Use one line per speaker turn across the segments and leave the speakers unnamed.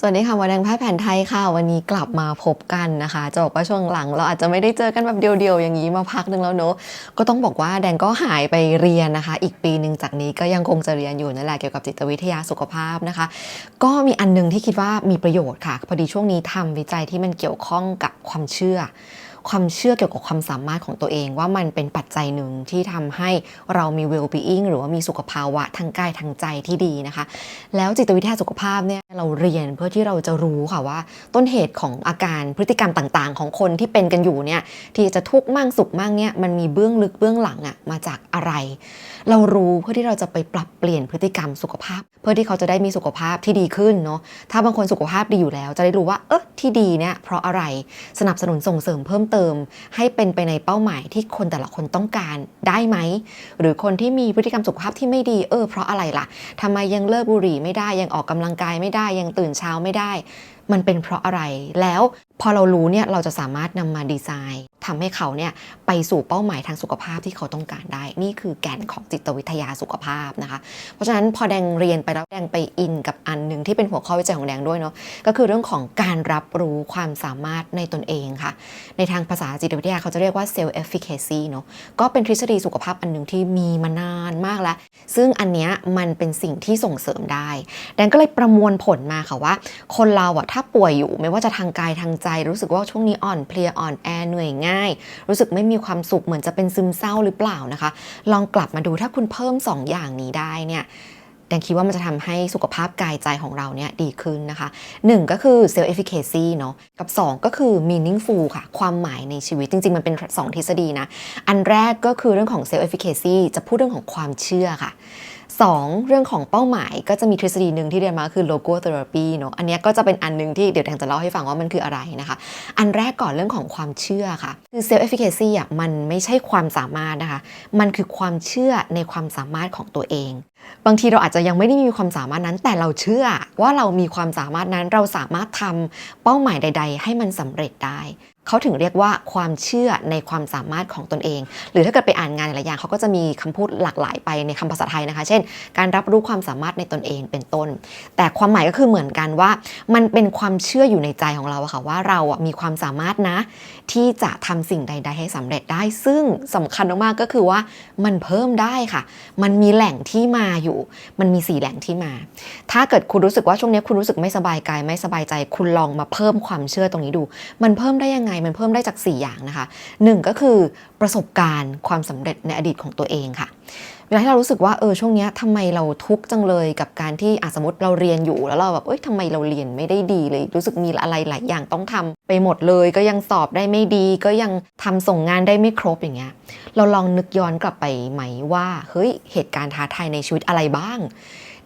สวัสดีค่ะวันแดงแพทย์แผนไทยค่ะ วันนี้กลับมาพบกันนะคะ จะบอกว่าช่วงหลัง เราอาจจะไม่ได้เจอกันแบบเดียวๆ อย่างนี้มาพักหนึงแล้วเนอะก็ต้องบอกว่าแดงก็หายไปเรียนนะคะ อีกปีหนึ่งจากนี้ก็ยังคงจะเรียนอยู่นั่นแหละเกี่ยวกับจิตวิทยาสุขภาพนะคะ ก็มีอันหนึงที่คิดว่ามีประโยชน์ค่ะ พอดีช่วงนี้ทำวิจัยที่มันเกี่ยวข้องกับความเชื่อ ความเชื่อเกี่ยวกับความสามารถของตัวเองว่ามันเป็นปัจจัยหนึ่งที่ทำให้เรามี well being หรือว่ามีสุขภาวะทางกายทางใจที่ดีนะคะ แล้วจิตวิทยาสุขภาพเนี่ยเราเรียนเพื่อที่เราจะรู้ค่ะว่า ต้นเหตุของอาการพฤติกรรมต่างๆ ของคนที่เป็นกันอยู่เนี่ยที่จะทุกข์มั่งสุขมั่งเนี่ยมันมีเบื้องลึกเบื้องหลังอะมาจากอะไร เรารู้เพื่อที่เราจะไปปรับเปลี่ยนพฤติกรรมสุขภาพ เพื่อที่เขาจะได้มีสุขภาพที่ดีขึ้นเนาะถ้าบางคนสุขภาพดีอยู่แล้ว จะได้รู้ว่าเออที่ดีเนี่ยเพราะอะไรสนับสนุนส่งเสริมเพิ่มเติมให้เป็นไปในเป้าหมายที่คนแต่ละคนต้องการได้ไหม หรือคนที่มีพฤติกรรมสุขภาพที่ไม่ดีเออเพราะอะไรล่ะทำไมยังเลิกบุหรี่ไม่ได้ยังออกกำลังกายไม่ได้ยังตื่นเช้าไม่ได้ มันเป็นเพราะอะไร แล้วพอเรารู้เนี่ยเราจะสามารถนำมาดีไซน์ทำให้เขาเนี่ยไปสู่เป้าหมายทางสุขภาพที่เขาต้องการได้ นี่คือแกนของจิตวิทยาสุขภาพนะคะ เพราะฉะนั้นพอแดงเรียนไปแล้วแดงไปอินกับอันหนึ่งที่เป็นหัวข้อวิจัยของแดงด้วยเนาะก็คือเรื่องของการรับรู้ความสามารถในตนเองค่ะ ในทางภาษาจิตวิทยาเขาจะเรียกว่า self efficacy เนาะก็เป็นทฤษฎีสุขภาพอันหนึ่งที่มีมานานมากแล้วซึ่งอันเนี้ยมันเป็นสิ่งที่ส่งเสริมได้ แดนก็เลยประมวลผลมาค่ะว่า คนเราอะถ้าป่วยอยู่ไม่ว่าจะทางกายทางใจ รู้สึกว่าช่วงนี้อ่อนเพลียอ่อนแอเหนื่อยง่าย รู้สึกไม่มีความสุขเหมือนจะเป็นซึมเศร้าหรือเปล่านะคะ ลองกลับมาดูถ้าคุณเพิ่ม 2อย่างนี้ได้เนี่ย แดงคิดว่ามันจะทำให้สุขภาพกายใจของเราเนี่ยดีขึ้นนะคะ 1 ก็คือ self efficacy เนาะกับ 2 ก็คือ meaningful ค่ะ ความหมายในชีวิตจริง ๆ มันเป็น 2 ทฤษฎีนะ อันแรกก็คือเรื่องของ self efficacy จะพูดเรื่องของความเชื่อค่ะ 2 เรื่องของเป้าหมายก็จะมีทฤษฎีหนึ่งที่เรียนมาคือ logo therapy เนาะอันนี้ก็จะเป็นอันหนึงที่เดี๋ยวแดงจะเล่าให้ฟังว่ามันคืออะไรนะคะ อันแรกก่อนเรื่องของความเชื่อค่ะ คือ self efficacy อะมันไม่ใช่ความสามารถนะคะ มันคือความเชื่อในความสามารถของตัวเอง บางทีเราอาจจะยังไม่ได้มีความสามารถนั้น แต่เราเชื่อว่าเรามีความสามารถนั้นเราสามารถทำเป้าหมายใด ๆ ให้มันสำเร็จได้ เขาถึงเรียกว่าความเชื่อในความสามารถของตนเอง หรือถ้าเกิดไปอ่านงานหลายอย่างเขาก็จะมีคำพูดหลากหลายไปในคำภาษาไทยนะคะ เช่น การรับรู้ความสามารถในตนเองเป็นต้น แต่ความหมายก็คือเหมือนกันว่า มันเป็นความเชื่ออยู่ในใจของเราอะค่ะว่าเราอะมีความสามารถนะ ที่จะทำสิ่งใด ๆ ให้สำเร็จได้ ซึ่งสำคัญมากๆก็คือว่ามันเพิ่มได้ค่ะ มันมีแหล่งที่มาอยู่ มันมีสี่แหล่งที่มา ถ้าเกิดคุณรู้สึกว่าช่วงนี้คุณรู้สึกไม่สบายกายไม่สบายใจ คุณลองมาเพิ่มความเชื่อตรงนี้ดู มันเพิ่มได้ยังไง มันเพิ่มได้จาก 4 อย่างนะคะหนึ่งก็คือประสบการณ์ความสำเร็จในอดีตของตัวเองค่ะ เวลาที่เรารู้สึกว่าเออช่วงนี้ยทำไมเราทุกข์จังเลยกับการที่อะสมมติเราเรียนอยู่แล้วเราแบบเอ้ยทำไมเราเรียนไม่ได้ดีเลย รู้สึกมีอะไรหลายอย่างต้องทำไปหมดเลย ก็ยังสอบได้ไม่ดี ก็ยังทำส่งงานได้ไม่ครบอย่างเงี้ยเราลองนึกย้อนกลับไปไหมว่าเฮ้ยเหตุการณ์ท้าทายในชีวิตอะไรบ้าง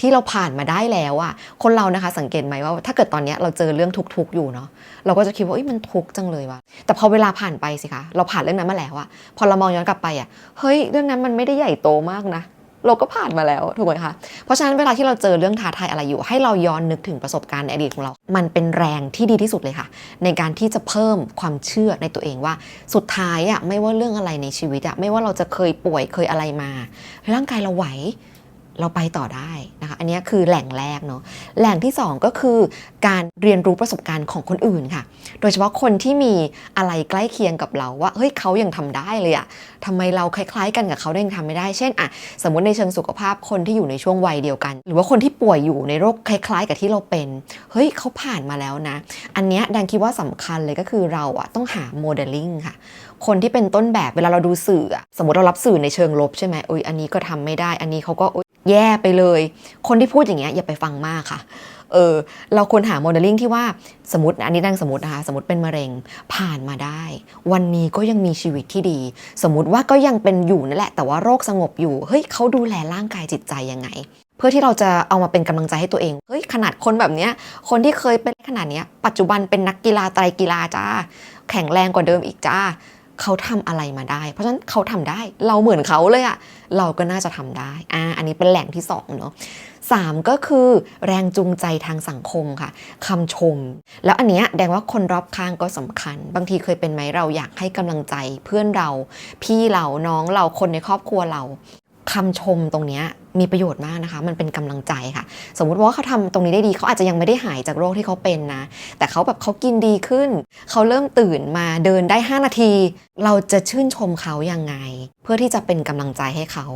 ที่เราผ่านมาได้แล้วอะคนเรานะคะสังเกตไหมว่าถ้าเกิดตอนนี้เราเจอเรื่องทุกข์อยู่เนาะเราก็จะคิดว่าอ้ยมันทุกข์จังเลยวะแต่พอเวลาผ่านไปสิคะเราผ่านเรื่องนั้นมาแล้วอะพอเรามองย้อนกลับไปอะเฮ้ยเรื่องนั้นมันไม่ได้ใหญ่โตมากนะเราก็ผ่านมาแล้วถูกไหมคะ เพราะฉะนั้นเวลาที่เราเจอเรื่องท้าทายอะไรอยู่ ให้เราย้อนนึกถึงประสบการณ์ในอดีตของเรา มันเป็นแรงที่ดีที่สุดเลยค่ะ ในการที่จะเพิ่มความเชื่อในตัวเองว่า สุดท้ายอะไม่ว่าเรื่องอะไรในชีวิตอะไม่ว่าเราจะเคยป่วยเคยอะไรมา ร่างกายเราไหว เราไปต่อได้นะคะ อันนี้คือแหล่งแรกเนาะ แหล่งที่ 2 ก็คือการเรียนรู้ประสบการณ์ของคนอื่นค่ะ โดยเฉพาะคนที่มีอะไรใกล้เคียงกับเราว่า เฮ้ยเขายังทำได้เลยอะ ทำไมเราคล้ายๆ กันกับเขาได้ยังทำไม่ได้ เช่นอะสมมติในเชิงสุขภาพคนที่อยู่ในช่วงวัยเดียวกัน หรือว่าคนที่ป่วยอยู่ในโรคคล้าย ๆ กับที่เราเป็น เฮ้ยเขาผ่านมาแล้วนะ อันเนี้ยแดงคิดว่าสำคัญเลยก็คือเราอะต้องหาโมเดลลิ่งค่ะคนที่เป็นต้นแบบเวลาเราดูสื่อสมมติเรารับสื่อในเชิงลบใช่ไหมโอ้ยอันนี้ก็ทำไม่ได้ อันนี้เขาก็แย่ไปเลย คนที่พูดอย่างเงี้ยอย่าไปฟังมากค่ะ เออเราควรหาโมเดลลิ่งที่ว่าสมมติอันนี้ดังสมมตินะคะสมมติเป็นมะเร็งผ่านมาได้ วันนี้ก็ยังมีชีวิตที่ดี สมมติว่าก็ยังเป็นอยู่นั่นแหละ แต่ว่าโรคสงบอยู่เฮ้ยเขาดูแลร่างกายจิตใจยังไง เพื่อที่เราจะเอามาเป็นกำลังใจให้ตัวเองเฮ้ยขนาดคนแบบเนี้ยคนที่เคยเป็นขนาดเนี้ยปัจจุบันเป็นนักกีฬาไตรกีฬาจ้าแข็งแรงกว่าเดิมอีกจ้า เขาทำอะไรมาได้ เพราะฉะนั้นเขาทำได้ เราเหมือนเขาเลยอะเราก็น่าจะทำได้อ่าอันนี้เป็นแหล่งที่สองเนาะสามก็คือแรงจูงใจทางสังคมค่ะคำชม แล้วอันเนี้ยแดงว่าคนรอบข้างก็สำคัญ บางทีเคยเป็นไหมเราอยากให้กำลังใจเพื่อนเรา พี่เราน้องเราคนในครอบครัวเราคำชมตรงเนี้ยมีประโยชน์มากนะคะ มันเป็นกำลังใจค่ะ สมมุติว่าเขาทำตรงนี้ได้ดีเขาอาจจะยังไม่ได้หายจากโรคที่เขาเป็นนะ แต่เขาแบบเขากินดีขึ้น เขาเริ่มตื่นมาเดินได้ 5 นาที เราจะชื่นชมเขายังไง เพื่อที่จะเป็นกำลังใจให้เขา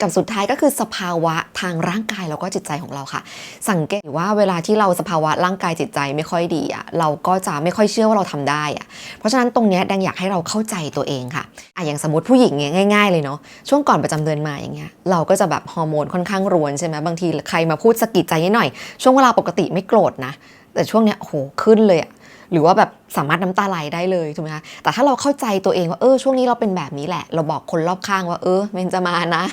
กับสุดท้ายก็คือสภาวะทางร่างกายแล้วก็จิตใจของเราค่ะ สังเกตว่าเวลาที่เราสภาวะร่างกายจิตใจไม่ค่อยดีอะเราก็จะไม่ค่อยเชื่อว่าเราทำได้อะเพราะฉะนั้นตรงนี้แดงอยากให้เราเข้าใจตัวเองค่ะอะอย่างสมมติผู้หญิงเงี้ยง่าย ๆ เลยเนาะช่วงก่อนประจำเดือนมาอย่างเงี้ยเราก็จะแบบฮอร์โมนค่อนข้างรวนใช่ไหมบางทีใครมาพูดสะกิดใจนิดหน่อย ช่วงเวลาปกติไม่โกรธนะ แต่ช่วงเนี้ยโอ้โหขึ้นเลยอะหรือว่าแบบ สามารถน้ำตาไหลได้เลยถูกไหมคะแต่ถ้าเราเข้าใจตัวเองว่าเออช่วงนี้เราเป็นแบบนี้แหละ เราบอกคนรอบข้างว่าเออเมนจะมานะ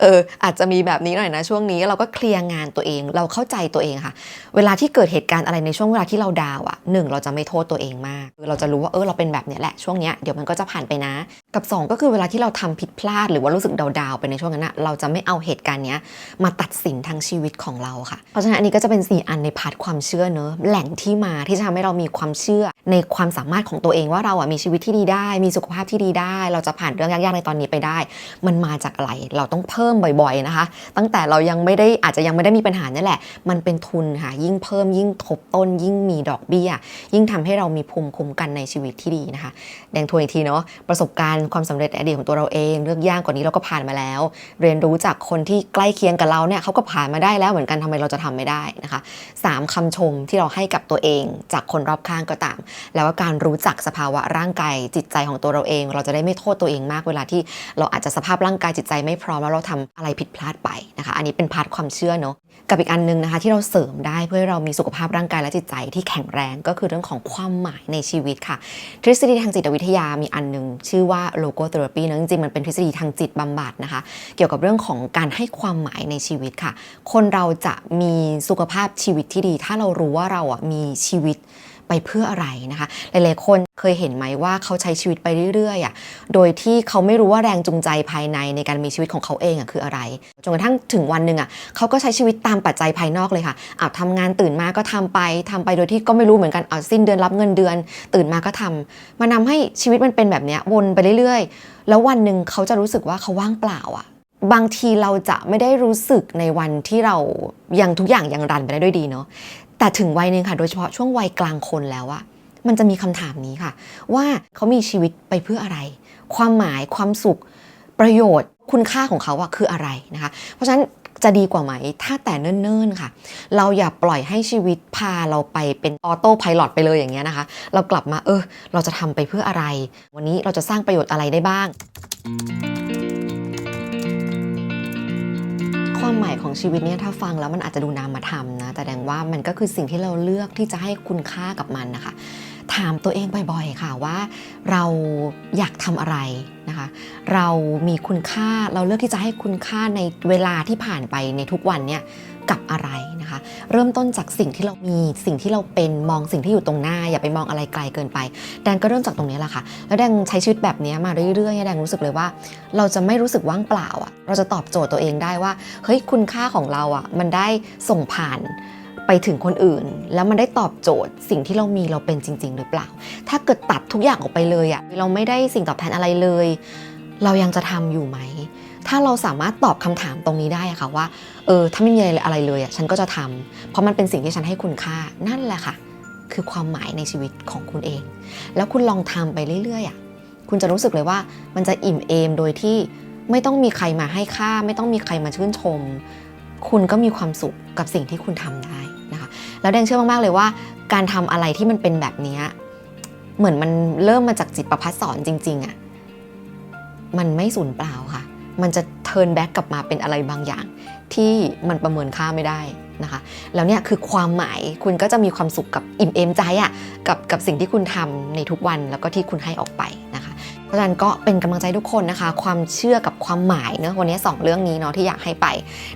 เอออาจจะมีแบบนี้หน่อยนะ ช่วงนี้เราก็เคลียร์งานตัวเอง เราเข้าใจตัวเองค่ะ เวลาที่เกิดเหตุการณ์อะไรในช่วงเวลาที่เราดาวอะหนึ่งเราจะไม่โทษตัวเองมาก เราจะรู้ว่าเออเราเป็นแบบนี้แหละช่วงเนี้ยเดี๋ยวมันก็จะผ่านไปนะ กับสองก็คือเวลาที่เราทำผิดพลาด หรือว่ารู้สึกดาวๆไปในช่วงนั้นอะเราจะไม่เอาเหตุการณ์เนี้ยมาตัดสินทางชีวิตของเราค่ะเพราะฉะนั้นอันนี้ก็จะเป็น 4 อันในพาร์ทความเชื่อเนอะแหล่งที่มาที่จะทำให้เรามีความเชื่อในความสามารถของตัวเองว่าเราอะมีชีวิตที่ดีได้ มีสุขภาพที่ดีได้ เราจะผ่านเรื่องยากๆในตอนนี้ไปได้ มันมาจากอะไรเราต้องเพิ่มบ่อยๆนะคะ ตั้งแต่เรายังไม่ได้อาจจะยังไม่ได้มีปัญหานี่แหละ มันเป็นทุนค่ะยิ่งเพิ่มยิ่งทบต้น ยิ่งมีดอกเบี้ย ยิ่งทำให้เรามีภูมิคุ้มกันในชีวิตที่ดีนะคะแดงทวนอีกทีเนาะประสบการณ์ความสำเร็จอดีตของตัวเราเองเรื่องยากกว่านี้เราก็ผ่านมาแล้ว เรียนรู้จากคนที่ใกล้เคียงกับเราเนี่ยเขาก็ผ่านมาได้แล้วเหมือนกันทำไมเราจะทำไม่ได้นะคะสามคำชมที่เราให้กับตัวเองจากคนรอบข้างก็ตามแล้วก็การรู้จักสภาวะร่างกายจิตใจของตัวเราเอง เราจะได้ไม่โทษตัวเองมากเวลาที่เราอาจจะสภาพร่างกายจิตใจไม่พร้อมแล้วเราทำอะไรผิดพลาดไปนะคะ อันนี้เป็นพาร์ทความเชื่อเนาะกับอีกอันนึงนะคะ ที่เราเสริมได้เพื่อให้เรามีสุขภาพร่างกายและจิตใจที่แข็งแรงก็คือเรื่องของความหมายในชีวิตค่ะ ทฤษฎีทางจิตวิทยามีอันหนึง ชื่อว่าโลโกเทอราปีนะจริงๆมันเป็นทฤษฎีทางจิตบำบัดนะคะ เกี่ยวกับเรื่องของการให้ความหมายในชีวิตค่ะ คนเราจะมีสุขภาพชีวิตที่ดี ถ้าเรารู้ว่าเราอะมีชีวิต ไปเพื่ออะไรนะคะ หลายๆ คนเคยเห็นไหมว่าเขาใช้ชีวิตไปเรื่อยๆอะโดยที่เขาไม่รู้ว่าแรงจูงใจภายในในการมีชีวิตของเขาเองอะคืออะไรจนกระทั่งถึงวันหนึ่งอะเขาก็ใช้ชีวิตตามปัจจัยภายนอกเลยค่ะอาวทำงานตื่นมาก็ทำไปทำไปโดยที่ก็ไม่รู้เหมือนกันเอาสิ้นเดือนรับเงินเดือน ตื่นมาก็ทำมันทาให้ชีวิตมันเป็นแบบเนี้ยวนไปเรื่อยๆ แล้ววันหนึ่งเขาจะรู้สึกว่าเขาว่างเปล่าอะบางทีเราจะไม่ได้รู้สึกในวันที่เรายังทุกอย่างยังรันไปได้ด้วยดีเนาะ แต่ถึงวัยหนึ่งค่ะ โดยเฉพาะช่วงวัยกลางคนแล้วอะมันจะมีคำถามนี้ค่ะ ว่าเขามีชีวิตไปเพื่ออะไร ความหมายความสุขประโยชน์คุณค่าของเขาอะคืออะไรนะคะ เพราะฉะนั้นจะดีกว่าไหม ถ้าแต่เนิ่นๆค่ะ เราอย่าปล่อยให้ชีวิตพาเราไปเป็นออโต้พายロไปเลยอย่างเงี้ยนะคะ เรากลับมาเออ เราจะทำไปเพื่ออะไร วันนี้เราจะสร้างประโยชน์อะไรได้บ้าง ของชีวิตเนี่ยถ้าฟังแล้วมันอาจจะดูนามธรรมนะ แต่แดงว่ามันก็คือสิ่งที่เราเลือกที่จะให้คุณค่ากับมันนะคะ ถามตัวเองบ่อยๆค่ะว่า เราอยากทำอะไรนะคะ เรามีคุณค่าเราเลือกที่จะให้คุณค่าในเวลาที่ผ่านไปในทุกวันเนี่ยกับอะไรนะคะ เริ่มต้นจากสิ่งที่เรามีสิ่งที่เราเป็นมองสิ่งที่อยู่ตรงหน้า อย่าไปมองอะไรไกลเกินไป แดงก็เริ่มจากตรงนี้แหละค่ะ แล้วแดงใช้ชีวิตแบบนี้มาเรื่อยๆแดงรู้สึกเลยว่า เราจะไม่รู้สึกว่างเปล่าอะเราจะตอบโจทย์ตัวเองได้ว่าเฮ้ยคุณค่าของเราอะมันได้ส่งผ่าน ไปถึงคนอื่น แล้วมันได้ตอบโจทย์สิ่งที่เรามีเราเป็นจริง ๆ หรือเปล่า ถ้าเกิดตัดทุกอย่างออกไปเลยอะเราไม่ได้สิ่งตอบแทนอะไรเลย เรายังจะทำอยู่ไหม ถ้าเราสามารถตอบคำถามตรงนี้ได้อะค่ะว่าเออถ้าไม่มีอะไรเลยอะฉันก็จะทำเพราะมันเป็นสิ่งที่ฉันให้คุณค่านั่นแหละค่ะ คือความหมายในชีวิตของคุณเอง แล้วคุณลองทำไปเรื่อยๆอะคุณจะรู้สึกเลยว่ามันจะอิ่มเอมโดยที่ไม่ต้องมีใครมาให้ค่า ไม่ต้องมีใครมาชื่นชม คุณก็มีความสุขกับสิ่งที่คุณทำได้ แล้วแดงเชื่อมากๆเลยว่า การทำอะไรที่มันเป็นแบบนี้เหมือนมันเริ่มมาจากจิตประพัดสอนจริง ๆอะ่ะมันไม่สูญเปล่าค่ะ มันจะเทิร์นแบ็กกลับมาเป็นอะไรบางอย่าง ที่มันประเมินค่าไม่ได้นะคะ แล้วเนี่ยคือความหมายคุณก็จะมีความสุขกับอิ่มเอมใจอะ่ะกับกับสิ่งที่คุณทำในทุกวันแล้วก็ที่คุณให้ออกไปนะคะ เพราะฉะนั้นก็เป็นกำลังใจทุกคนนะคะ ความเชื่อกับความหมายเนะวันนี้ 2 เรื่องนี้เนาะที่อยากให้ไป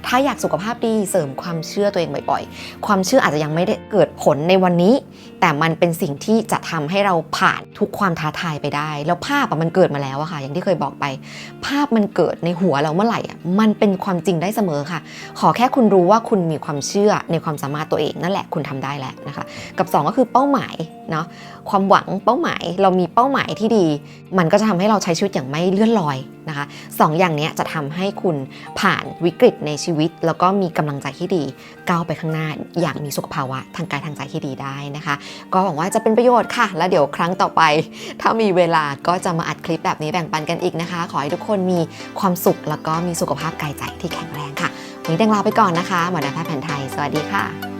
ถ้าอยากสุขภาพดีเสริมความเชื่อตัวเองบ่อยๆ ความเชื่ออาจจะยังไม่ได้เกิดผลในวันนี้ แต่มันเป็นสิ่งที่จะทำให้เราผ่านทุกความท้าทายไปได้ แล้วภาพมันเกิดมาแล้วอะค่ะ อย่างที่เคยบอกไป ภาพมันเกิดในหัวเราเมื่อไหร่อะมันเป็นความจริงได้เสมอค่ะ ขอแค่คุณรู้ว่าคุณมีความเชื่อในความสามารถตัวเองนั่นแหละคุณทำได้แล้วนะคะ กับ 2 ก็คือเป้าหมายเนาะความหวังเป้าหมายเรามีเป้าหมายที่ดี มันก็จะทำให้เราใช้ชีวิตอย่างไม่เลื่อนลอยนะคะสองอย่างนี้จะทำให้คุณผ่านวิกฤตในชีวิต แล้วก็มีกำลังใจที่ดีก้าวไปข้างหน้าอย่างมีสุขภาวะทางกายทางใจที่ดีได้นะคะ ก็หวังว่าจะเป็นประโยชน์ค่ะ แล้วเดี๋ยวครั้งต่อไป ถ้ามีเวลาก็จะมาอัดคลิปแบบนี้แบ่งปันกันอีกนะคะ ขอให้ทุกคนมีความสุขแล้วก็มีสุขภาพกายใจที่แข็งแรงค่ะวันนี้แดงลาไปก่อนนะคะหมอแดงแพทย์แผนไทย สวัสดีค่ะ